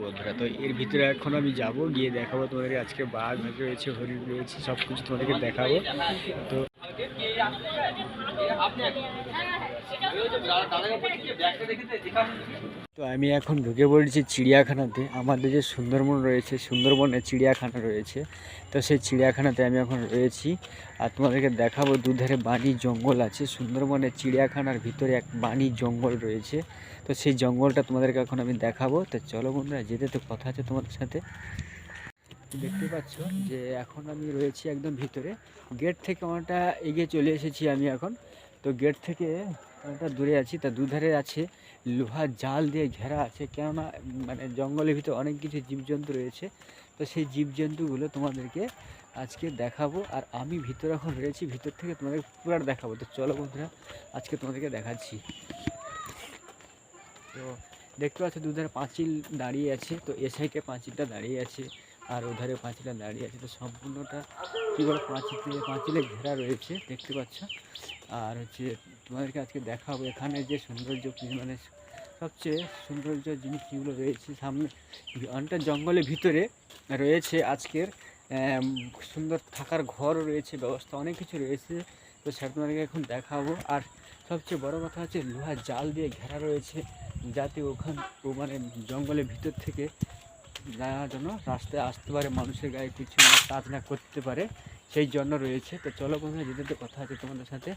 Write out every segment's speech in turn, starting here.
বন্ধুরা তো এর ভিতরে এখন আমি যাব গিয়ে দেখাবো তোমাদের আজকে বাঘ রয়েছে হরিণ রয়েছে সব কিছু তোমাদেরকে দেখাবো। তো তো আমি এখন ঢুকে পড়েছি চিড়িয়াখানাতে। আমাদের যে সুন্দরবন রয়েছে সুন্দরবনে চিড়িয়াখানা রয়েছে। তো সেই চিড়িয়াখানাতে আমি এখন রয়েছি আর তোমাদেরকে দেখাবো দুধারে বাণী জঙ্গল আছে। সুন্দরবনের চিড়িয়াখানার ভিতরে এক বাণী জঙ্গল রয়েছে। তো সেই জঙ্গলটা তোমাদেরকে এখন আমি দেখাবো। তো চলো বন্ধুরা, যেতে তো কথা আছে তোমাদের সাথে। দেখতে পাচ্ছ যে এখন আমি রয়েছি একদম ভিতরে। গেট থেকে অনেকটা এগিয়ে চলে এসেছি আমি এখন। তো গেট থেকে অনেকটা দূরে আছি। তা দুধারে আছে লোহার জাল দিয়ে ঘেরা আছে। কেননা মানে জঙ্গলের ভিতরে অনেক কিছু জীবজন্তু রয়েছে। তো সেই জীবজন্তুগুলো তোমাদেরকে আজকে দেখাবো। আর আমি ভিতরে এখন রয়েছি, ভিতর থেকে তোমাদের পুরাটা দেখাবো। তো চলো বন্ধুরা, আজকে তোমাদেরকে দেখাচ্ছি। তো দেখতে পাচ্ছ, দুধারে পাঁচিল দাঁড়িয়ে আছে। তো এ সাইডে পাঁচিলটা দাঁড়িয়ে আছে। আর ওধারে পাঁচিলটা দাঁড়িয়ে আছে। তো সম্পূর্ণটা কী বলে, পাঁচিল, পাঁচিলে ঘেরা রয়েছে, দেখতে পাচ্ছ। আর হচ্ছে তোমাদেরকে আজকে দেখাবো এখানে যে সৌন্দর্য মানে সবচেয়ে সৌন্দর্য জিনিস যেগুলো রয়েছে সামনে, অনেকটা জঙ্গলের ভিতরে রয়েছে আজকের। সুন্দর থাকার ঘর রয়েছে, ব্যবস্থা অনেক কিছু রয়েছে। তো সেটা তোমাদেরকে এখন দেখাবো। আর সবচেয়ে বড় কথা হচ্ছে লোহার জাল দিয়ে ঘেরা রয়েছে, যাতে ওখান, ও মানে জঙ্গলের ভিতর থেকে যারা জন্য রাস্তায় আসতে পারে, মানুষের গায়ে কিছু কাজ না করতে পারে, সেই জন্য রয়েছে। তো চলো বন্ধুরা যেতে তো কথা আছে তোমাদের সাথে।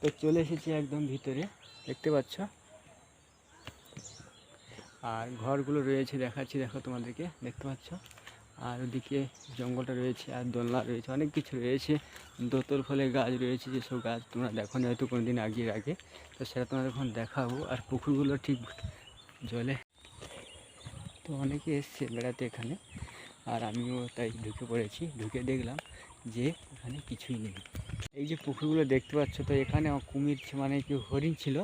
তো চলে এসেছি একদম ভিতরে, দেখতে পাচ্ছ? আর ঘরগুলো রয়েছে, দেখাচ্ছি, দেখো তোমাদেরকে, দেখতে পাচ্ছ? আর ওদিকে জঙ্গলটা রয়েছে, আর দোলনা রয়েছে, অনেক কিছু রয়েছে। দোতল ফলে গাছ রয়েছে, যেসব গাছ তোমরা দেখো নি, হয়তো কোনো দিন আগে আগে। তো সেটা তোমাদের এখন দেখাবো। আর পুকুরগুলো ঠিক জলে তো অনেকে এসছে বেড়াতে এখানে, আর আমিও তাই ঢুকে পড়েছি। ঢুকে দেখলাম যে এখানে কিছুই নেই। এই যে পুকুরগুলো দেখতে পাচ্ছ, তো এখানে কুমির মানে কি হরিণ ছিল,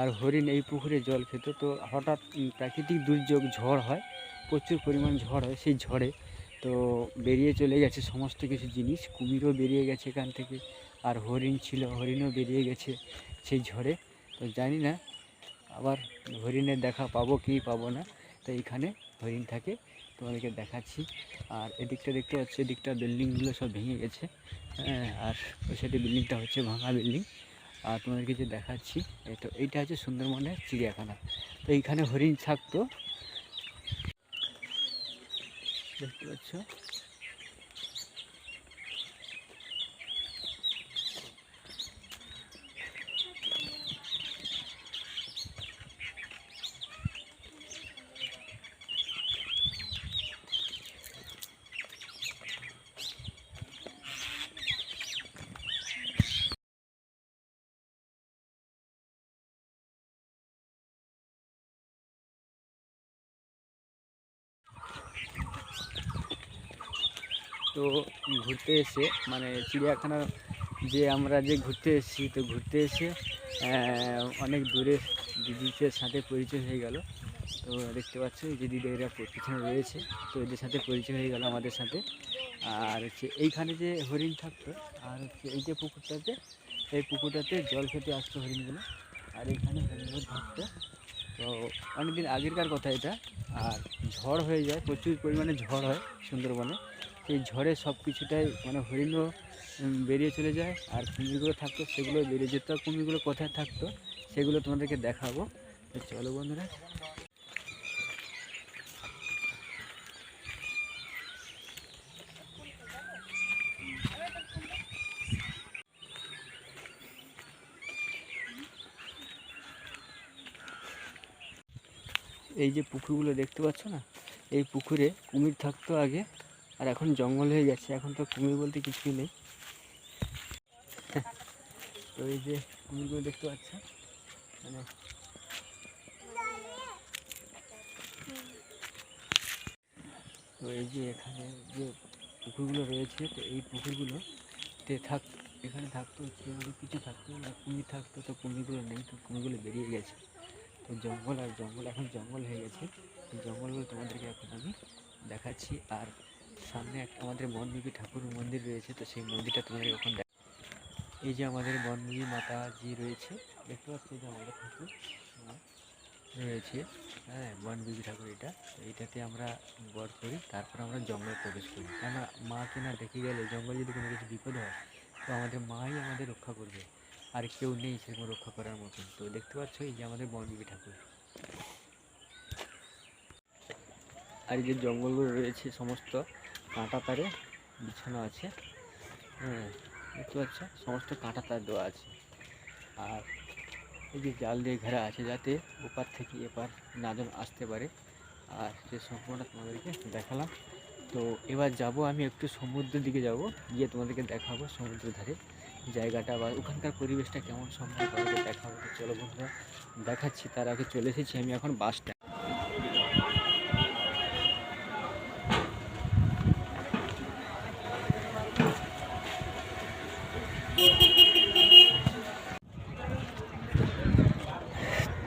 আর হরিণ এই পুকুরে জল খেত। তো হঠাৎ প্রাকৃতিক দুর্যোগ, ঝড় হয়, প্রচুর পরিমাণ ঝড় হয় সেই ঝড়ে। তো বেরিয়ে চলে গেছে সমস্ত কিছু জিনিস, কুমিরও বেরিয়ে গেছে এখান থেকে, আর হরিণ ছিল, হরিণও বেরিয়ে গেছে সেই ঝড়ে। তো জানি না, আবার হরিণের দেখা পাবো কি পাবো না। তো এইখানে হরিণ থাকে। তোমাদেরকে দেখাচ্ছি। আর এদিকটা দেখতে পাচ্ছি, এদিকটা বিল্ডিংগুলো সব ভেঙে গেছে। হ্যাঁ আর সাইডে বিল্ডিংটা হচ্ছে ভাঙা বিল্ডিং। আর তোমাদেরকে যে দেখাচ্ছি তো, এইটা হচ্ছে সুন্দরবনের চিড়িয়াখানা। তো এইখানে হরিণ থাকতো দেখতে পাচ্ছ? তো ঘুরতে এসে মানে চিড়িয়াখানা যে আমরা যে ঘুরতে এসেছি, তো ঘুরতে এসে অনেক দূরে দিদিদের সাথে পরিচয় হয়ে গেল। তো দেখতে পাচ্ছ যে দিদি এরা পিছনে রয়েছে, তো এদের সাথে পরিচয় হয়ে গেল আমাদের সাথে। আর হচ্ছে এইখানে যে হরিণ থাকতো, আর হচ্ছে এই যে পুকুরটাতে, এই পুকুরটাতে জল খেতে আসতো হরিণগুলো। আর এইখানে হরিণগুলো থাকতো তো অনেকদিন আগেরকার কথা এটা। আর ঝড় হয়ে যায়, প্রচুর পরিমাণে ঝড় হয় সুন্দরবনে। সেই ঝড়ে সব কিছুটাই মানে হরিণও বেরিয়ে চলে যায়। আর কুমিরগুলো থাকতো, সেগুলো বেরিয়ে যেত। কুমিরগুলো কোথায় থাকতো, সেগুলো তোমাদেরকে দেখাবো। চলো বন্ধুরা। এই যে পুকুরগুলো দেখতে পাচ্ছ না? এই পুকুরে কুমির থাকতো আগে। আর এখন জঙ্গল হয়ে গেছে, এখন তো কুমির বলতে কিছুই নেই। তো এই যে কুমিরগুলো দেখতে পাচ্ছ? মানে তো এই যে এখানে যে পুকুরগুলো রয়েছে, তো এই পুকুরগুলোতে থাক, এখানে থাকতো কিছু থাকতো না কুমির থাকতো, তো কুমিরগুলো নেই, তো কুমিরগুলো বেরিয়ে গেছে। তো জঙ্গল আর জঙ্গল, এখন জঙ্গল হয়ে গেছে। জঙ্গলগুলো তোমাদেরকে এখন আমি দেখাচ্ছি। আর সামনে একটা আমাদের বনদেবী ঠাকুর মন্দির রয়েছে, তো সেই মন্দিরটা তোমাদের এখন দেখ এই যে আমাদের বনদেবী মাতাজি রয়েছে, দেখতে পাচ্ছ যে আমাদের ঠাকুর রয়েছে হ্যাঁ বন বিবি ঠাকুর এটা এইটাতে আমরা বধ করি, তারপর আমরা জঙ্গলে প্রবেশ করি। কেননা মাকে না দেখে গেলে জঙ্গলে যদি কোনো কিছু বিপদ হয়, তো আমাদের মাই আমাদের রক্ষা করবে, আর কেউ নেই সেরকম রক্ষা করার মতন। তো দেখতে পাচ্ছ এই যে আমাদের বন ঠাকুর। আর যে জঙ্গলগুলো রয়েছে সমস্ত কাঁটা তারে বিছানো আছে। হ্যাঁ দেখতে পাচ্ছ? সমস্ত কাঁটা তার দেওয়া আছে। আর এই যে জাল দিয়ে ঘেরা আছে যাতে ওপার থেকে এপার না যেন আসতে পারে। আর সে সম্পূর্ণটা তোমাদেরকে দেখালাম। তো এবার যাব আমি একটু সমুদ্রের দিকে যাব। গিয়ে তোমাদেরকে দেখাবো সমুদ্রের ধারে জায়গাটা বা ওখানকার পরিবেশটা কেমন সম্পূর্ণ তোমাদেরকে দেখাবো। চলো বন্ধুরা, দেখাচ্ছি। তার আগে চলে এসেছি আমি এখন বাস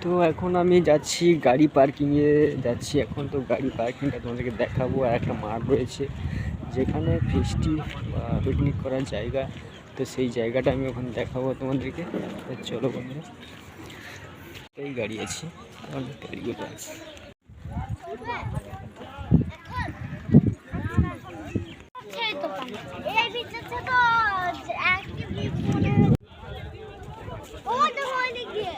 তো এখন আমি যাচ্ছি গাড়ি পার্কিংয়ে, যাচ্ছি এখন তো গাড়ি পার্কিংটা তোমাদেরকে দেখাবো। আর একটা মাঠ রয়েছে যেখানে ফিস্টি বা পিকনিক করার জায়গা। তো সেই জায়গাটা আমি ওখানে দেখাবো তোমাদেরকে। চলো বন্ধুরা, এই গাড়ি আছে গাড়িগুলো আছে সেই তো এই বিচেছে তো একটি বিচুনে ও তো হইলে গিয়ে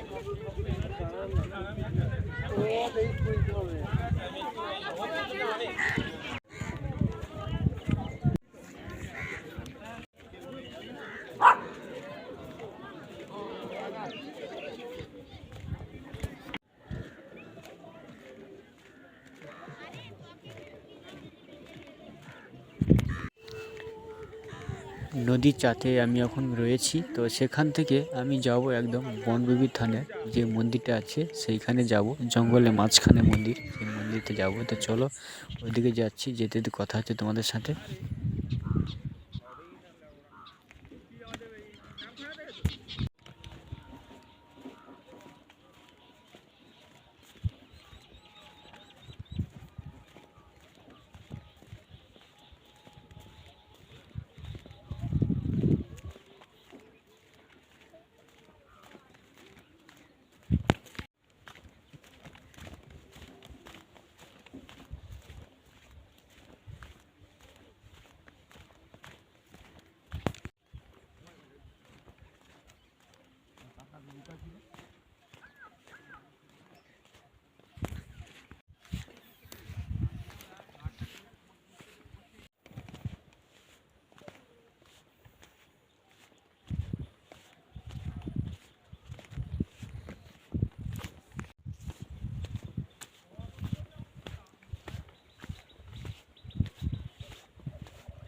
নদীর চাতে আমি এখন রয়েছি। তো সেখান থেকে আমি যাব একদম বনবিবি থানের যে মন্দিরটা আছে সেইখানে যাব জঙ্গলে মাঝখানে মন্দির, সেই মন্দিরতে যাব। তো চলো ওইদিকে যাচ্ছি, যেতে যেতে কথা হচ্ছে তোমাদের সাথে।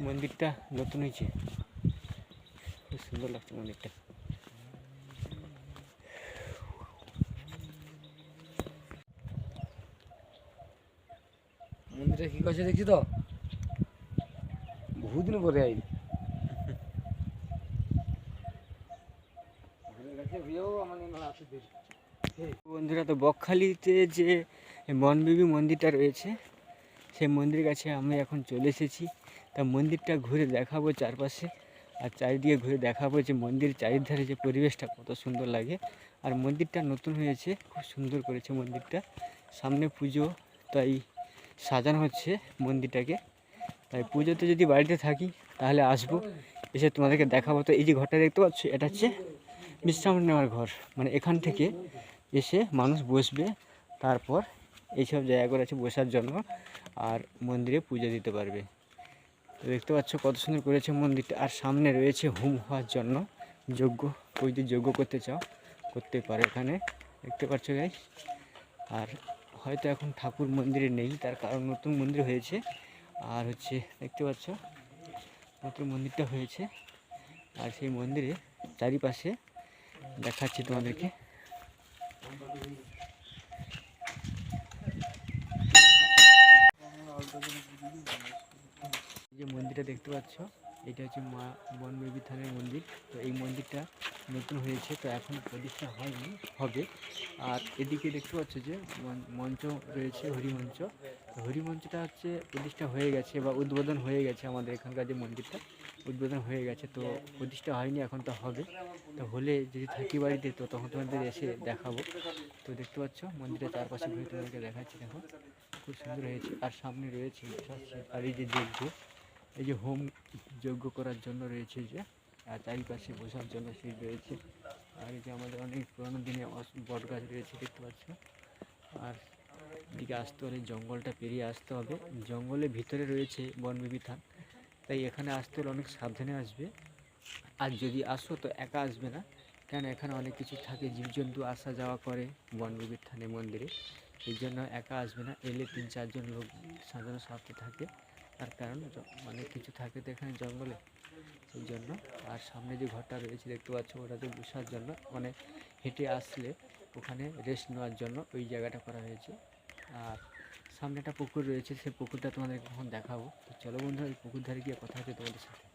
মন্দিরটা নতুন হয়েছে। খুব সুন্দর লাগছে মন্দিরটা। মন্দিরটা কি করছে দেখছি তো? বহুদিন পরে আইলি। বন্ধুরা, তো বকখালিতে যে বনবিবি মন্দিরটা রয়েছে, সেই মন্দিরের কাছে আমি এখন চলে এসেছি। তা মন্দিরটা ঘুরে দেখাবো চারপাশে। আর চারিদিকে ঘুরে দেখাবো যে মন্দির চারিধারে যে পরিবেশটা কত সুন্দর লাগে। আর মন্দিরটা নতুন হয়েছে, খুব সুন্দর করেছে মন্দিরটা। সামনে পুজো, তাই সাজানো হচ্ছে মন্দিরটাকে। তাই পুজোতে যদি বাড়িতে থাকি, তাহলে আসব। এসে তোমাদেরকে দেখাবো। তো এই যে ঘরটা দেখতে পাচ্ছ, এটা হচ্ছে বিশ্রাম নেওয়ার ঘর। মানে এখান থেকে এসে মানুষ বসবে, তারপর এইসব জায়গাগুলো আছে বসার জন্য। আর মন্দিরে পুজো দিতে পারবে। দেখতে পাচ্ছ কত সুন্দর করেছে মন্দিরটা। আর সামনে রয়েছে হোম হওয়ার জন্য যজ্ঞ ওই যদি যজ্ঞ করতে চাও, করতে পারো এখানে। দেখতে পাচ্ছ গাই আর হয়তো এখন ঠাকুর মন্দিরে নেই, তার কারণ নতুন মন্দির হয়েছে। আর হচ্ছে, দেখতে পাচ্ছ? নতুন মন্দিরটা হয়েছে। আর সেই মন্দিরে চারিপাশে দেখাচ্ছি তোমাদেরকে। যে মন্দিরটা দেখতে পাচ্ছ, এটা হচ্ছে মা বনবেবী থানের মন্দির। তো এই মন্দিরটা নতুন হয়েছে, তো এখন প্রতিষ্ঠা হয়নি, হবে। আর এদিকে দেখতে পাচ্ছ যে মঞ্চ রয়েছে, হরিমঞ্চ। হরিমঞ্চটা হচ্ছে প্রতিষ্ঠা হয়ে গেছে বা উদ্বোধন হয়ে গেছে আমাদের এখানকার যে মন্দিরটা, উদ্বোধন হয়ে গেছে। তো প্রতিষ্ঠা হয়নি, এখন তো হবে। তো হলে যদি থাকি বাড়িতে, তো তখন তোমাদের এসে দেখাবো। তো দেখতে পাচ্ছ মন্দিরের চারপাশে ঘুরে তোমাদেরকে দেখাচ্ছি, দেখো। খুব সুন্দর হয়েছে। আর সামনে রয়েছে আর এই যে যজ্ঞ এই যে হোম যজ্ঞ করার জন্য রয়েছে যে, আর চারিপাশে বসার জন্য সিট রয়েছে। আর এই যে আমাদের অনেক পুরোনো দিনে বট গাছ রয়েছে, দেখতে পাচ্ছ। আর এদিকে আসতে হলে জঙ্গলটা পেরিয়ে আসতে হবে। জঙ্গলের ভিতরে রয়েছে বনবিবি থান তাই এখানে আসতে হলে অনেক সাবধানে আসবে। আর যদি আসো তো একা আসবে না, কেন এখানে অনেক কিছু থাকে, জীবজন্তু আসা যাওয়া করে বনবিবির থানে মন্দিরে। এই জন্য একা আসবে না, এলে তিন চারজন লোক সাজানো সাথে থাকে। তার কারণ অনেক কিছু থাকে তো এখানে জঙ্গলে, সেই জন্য। আর সামনে যে ঘরটা রয়েছে, দেখতে পাচ্ছ ওটাতে বসার জন্য মানে হেঁটে আসলে ওখানে রেস্ট নেওয়ার জন্য ওই জায়গাটা করা হয়েছে। আর সামনে একটা পুকুর রয়েছে, সেই পুকুরটা তোমাদের কখন দেখাবো। তো চলো বন্ধুরা, এই পুকুর ধারে গিয়ে কথা হচ্ছে তোমাদের সাথে।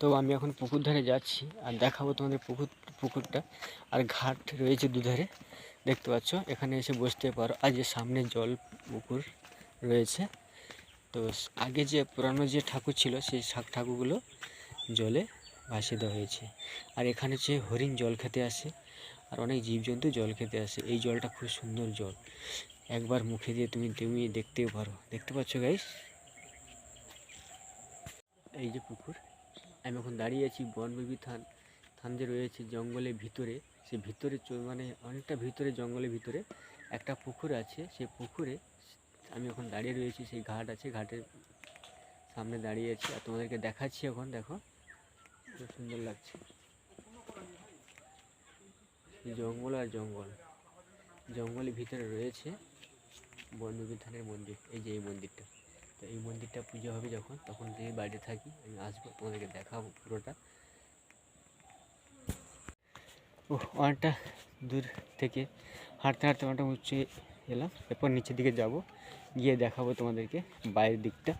তো আমি এখন পুকুর ধারে যাচ্ছি, আর দেখাবো তোমাদের পুকুর, পুকুরটা। আর ঘাট রয়েছে দুধারে, দেখতে পাচ্ছ? এখানে এসে বসতে পারো। আর যে সামনে জল পুকুর রয়েছে তো আগে যে পুরানো যে ঠাকুর ছিল, সেই শাক ঠাকুরগুলো জলে ভাসিয়ে দেওয়া হয়েছে। আর এখানে যে হরিণ জল খেতে আসে, আর অনেক জীবজন্তু জল খেতে আসে। এই জলটা খুব সুন্দর জল। একবার মুখে দিয়ে তুমি তুমি দেখতেও পারো। দেখতে পাচ্ছ গাইস এই যে পুকুর, আমি এখন দাঁড়িয়ে আছি বনবিবি থান থান যে রয়েছে জঙ্গলের ভিতরে, সে ভিতরে মানে অনেকটা ভিতরে, জঙ্গলের ভিতরে একটা পুকুর আছে। সে পুকুরে আমি এখন দাঁড়িয়ে রয়েছি, সেই ঘাট আছে, ঘাটের সামনে দাঁড়িয়ে আছি আর তোমাদেরকে দেখাচ্ছি এখন, দেখো। খুব সুন্দর লাগছে। জঙ্গল আর জঙ্গল। জঙ্গলের ভিতরে রয়েছে বনবিবি থানের মন্দির, এই যে এই মন্দিরটা। তো এই মন্দিরটা পুজো হবে যখন, তখন যদি বাড়িতে থাকি, আমি আসব, তোমাদেরকে দেখাবো পুরোটা। ও অনেকটা দূর থেকে হাঁটতে হাঁটতে অনেকটা উঁচু এলাম। এরপর নিচের দিকে যাব। গিয়ে দেখাবো তোমাদেরকে বাইরের দিকটা।